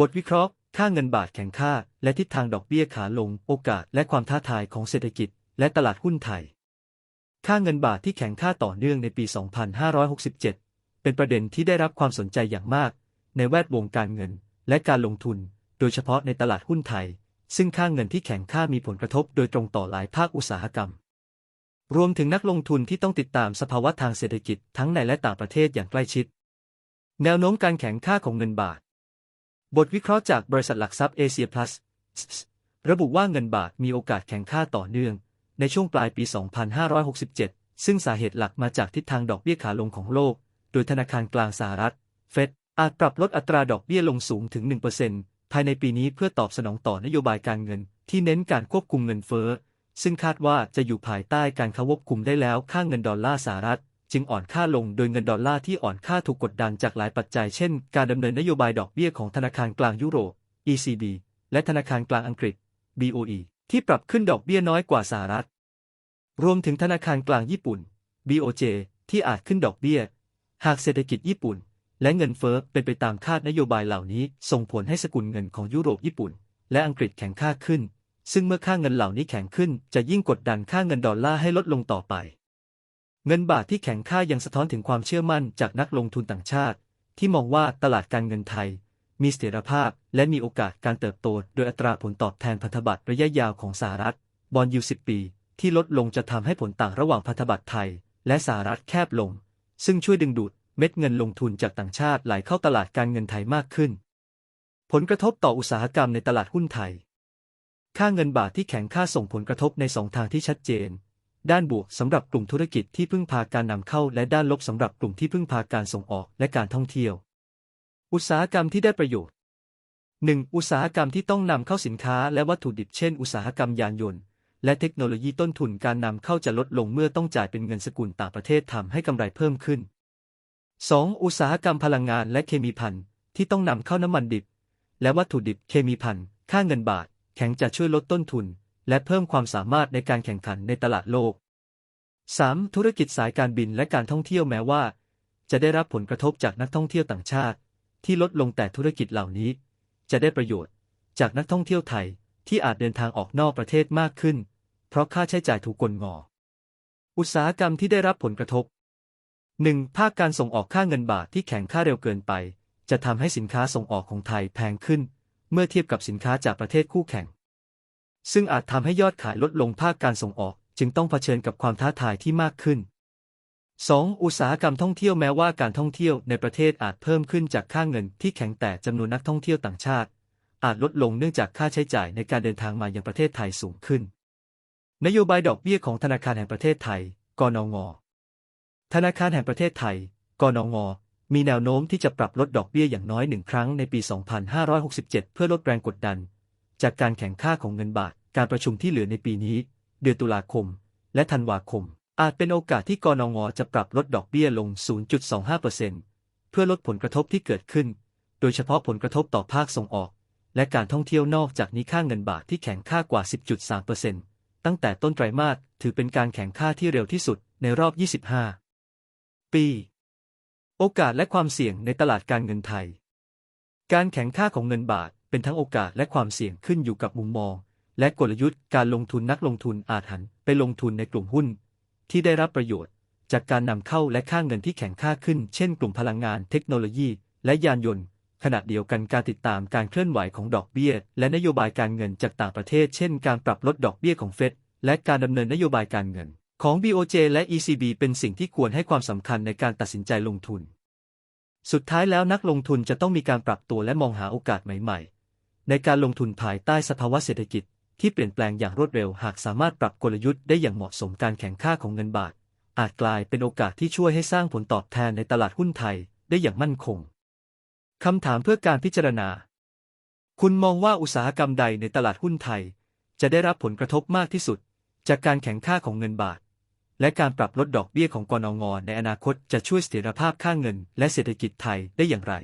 บทวิเคราะห์ ค่าเงินบาทแข็งค่า และทิศทางดอกเบี้ยขาลง โอกาสและความท้าทายของเศรษฐกิจ และตลาดหุ้นไทย ค่าเงินบาทที่แข็งค่าต่อเนื่องในปี 2567 เป็นประเด็นที่ได้รับความสนใจอย่างมาก ในแวดวงการเงิน และการลงทุน โดยเฉพาะในตลาดหุ้นไทย ซึ่งค่าเงินที่แข็งค่ามีผลกระทบโดยตรงต่อหลายภาคอุตสาหกรรม รวมถึงนักลงทุนที่ต้องติดตามสภาวะทางเศรษฐกิจทั้งในและต่างประเทศอย่างใกล้ชิด แนวโน้มการแข็งค่าของเงินบาท บทวิเคราะห์จากบริษัทหลักทรัพย์เอเชียพลัสระบุว่าเงินบาทมีโอกาสแข็งค่าต่อเนื่อง ในช่วงปลายปี 2567 ซึ่งสาเหตุหลักมาจากทิศทางดอกเบี้ยขาลงของโลก โดยธนาคารกลางสหรัฐ เฟด อาจปรับลดอัตราดอกเบี้ยลงสูงถึง 1%ภายในปีนี้เพื่อตอบสนองต่อนโยบายการเงิน ที่เน้นการควบคุมเงินเฟ้อ ซึ่งคาดว่าจะอยู่ภายใต้การควบคุมได้แล้วค่าเงินดอลลาร์สหรัฐ จึงอ่อนค่าลงโดยเงินดอลลาร์ที่อ่อนค่าถูกกดดันจากหลายปัจจัยเช่น การดำเนินนโยบายดอกเบี้ยของธนาคารกลางยุโรป ECB และธนาคารกลางอังกฤษ BOE ที่ปรับขึ้นดอกเบี้ยน้อยกว่าสหรัฐ รวมถึงธนาคารกลางญี่ปุ่น BOJ ที่อาจขึ้นดอกเบี้ย หากเศรษฐกิจญี่ปุ่น และเงินเฟ้อเป็นไปตามคาดนโยบายเหล่านี้ ส่งผลให้สกุลเงินของยุโรปญี่ปุ่น และอังกฤษแข็งค่าขึ้น ซึ่งเมื่อค่าเงินเหล่านี้แข็งขึ้น จะยิ่งกดดันค่าเงินดอลลาร์ให้ลดลงต่อไป เงินบาทที่แข็งค่ายังสะท้อนถึงความเชื่อมั่นจากนักลงทุนต่างชาติ ที่มองว่าตลาดการเงินไทย มีเสถียรภาพและมีโอกาสการเติบโต โดยอัตราผลตอบแทนพันธบัตรระยะยาวของสหรัฐ บอนยู10ปี ที่ลดลงจะทำให้ผลต่างระหว่างพันธบัตรไทย และสหรัฐแคบลง ซึ่งช่วยดึงดูดเม็ดเงินลงทุนจากต่างชาติไหลเข้าตลาดการเงินไทยมากขึ้น ผลกระทบต่ออุตสาหกรรมในตลาดหุ้นไทย ค่าเงินบาทที่แข็งค่าส่งผลกระทบในสองทางที่ชัดเจน ด้านบวกสำหรับกลุ่มธุรกิจที่พึ่งพาการนำเข้า และด้านลบสำหรับกลุ่มที่พึ่งพาการส่งออกและการท่องเที่ยว อุตสาหกรรมที่ได้ประโยชน์ 1. อุตสาหกรรมที่ต้องนำเข้าสินค้าและวัตถุดิบเช่นอุตสาหกรรมยานยนต์ และเทคโนโลยีต้นทุนการนำเข้าจะลดลงเมื่อต้องจ่ายเป็นเงินสกุลต่างประเทศทำให้กำไรเพิ่มขึ้น 2. อุตสาหกรรมพลังงานและเคมีภัณฑ์ที่ต้องนำเข้าน้ำมันดิบ และวัตถุดิบเคมีภัณฑ์ค่าเงินบาท แข็งจะช่วยลดต้นทุน และเพิ่มความสามารถในการแข่งขันในตลาดโลก 3. ธุรกิจสายการบินและการท่องเที่ยวแม้ว่า จะได้รับผลกระทบจากนักท่องเที่ยวต่างชาติ ที่ลดลงแต่ธุรกิจเหล่านี้ จะได้ประโยชน์ จากนักท่องเที่ยวไทยที่อาจเดินทางออกนอกประเทศมากขึ้น เพราะค่าใช้จ่ายถูกกลงอ อุตสาหกรรมที่ได้รับผลกระทบ 1. ภาคการส่งออกค่าเงินบาทที่แข็งค่าเร็วเกินไป จะทำให้สินค้าส่งออกของไทยแพงขึ้น เมื่อเทียบกับสินค้าจากประเทศคู่แข่ง ซึ่งอาจทำให้ยอดขายลดลงภาคการส่งออก จึงต้องเผชิญกับความท้าทายที่มากขึ้น 2. อุตสาหกรรมท่องเที่ยวแม้ว่าการท่องเที่ยวในประเทศอาจเพิ่มขึ้นจากค่าเงินที่แข็งแต่จำนวนนักท่องเที่ยวต่างชาติ อาจลดลงเนื่องจากค่าใช้จ่ายในการเดินทางมายังประเทศไทยสูงขึ้น นโยบายดอกเบี้ยของธนาคารแห่งประเทศไทย กนง ธนาคารแห่งประเทศไทย กนง มีแนวโน้มที่จะปรับลดดอกเบี้ยอย่างน้อยหนึ่งครั้งในปี 2567 เพื่อลดแรงกดดัน จากการแข่งค่าของเงินบาท การประชุมที่เหลือในปีนี้ เดือนตุลาคม และธันวาคม อาจเป็นโอกาสที่กนงจะปรับลดดอกเบี้ยลง 0.25%เพื่อลดผลกระทบที่เกิดขึ้น โดยเฉพาะผลกระทบต่อภาคส่งออก และการท่องเที่ยวนอกจากนี้ค่าเงินบาทที่แข็งค่ากว่า 10.3%ตั้งแต่ต้นไตรมาสถือเป็นการแข่งค่าที่เร็วที่สุดในรอบ 25 ปี โอกาสและความเสี่ยงในตลาดการเงินไทย การแข่งค่าของเงินบาท เป็นทั้งโอกาสและความเสี่ยงขึ้นอยู่กับมุมมอง และกลยุทธ์การลงทุนนักลงทุนอาจหันไปลงทุนในกลุ่มหุ้น ที่ได้รับประโยชน์ จากการนำเข้าและค่าเงินที่แข็งค่าขึ้น เช่นกลุ่มพลังงานเทคโนโลยี และยานยนต์ขณะเดียวกันการติดตามการเคลื่อนไหวของดอกเบี้ย และนโยบายการเงินจากต่างประเทศ เช่น การปรับลดดอกเบี้ยของเฟดและการดำเนินนโยบายการเงิน ของ BOJ และ ECB เป็นสิ่งที่ควรให้ความสำคัญในการตัดสินใจลงทุน สุดท้ายแล้วนักลงทุนจะต้องมีการปรับตัวและมองหาโอกาสใหม่ๆ ในการลงทุนภายใต้สภาวะเศรษฐกิจ ที่เปลี่ยนแปลงอย่างรวดเร็ว หากสามารถปรับกลยุทธ์ได้อย่างเหมาะสมการแข่งค่าของเงินบาท อาจกลายเป็นโอกาสที่ช่วยให้สร้างผลตอบแทนในตลาดหุ้นไทยได้อย่างมั่นคงคำถามเพื่อการพิจารณา คุณมองว่าอุตสาหกรรมใดในตลาดหุ้นไทย จะได้รับผลกระทบมากที่สุด จากการแข่งค่าของเงินบาท และการปรับลดดอกเบี้ยของกนงในอนาคตจะช่วยเสถียรภาพค่าเงิน และเศรษฐกิจไทยได้อย่างไร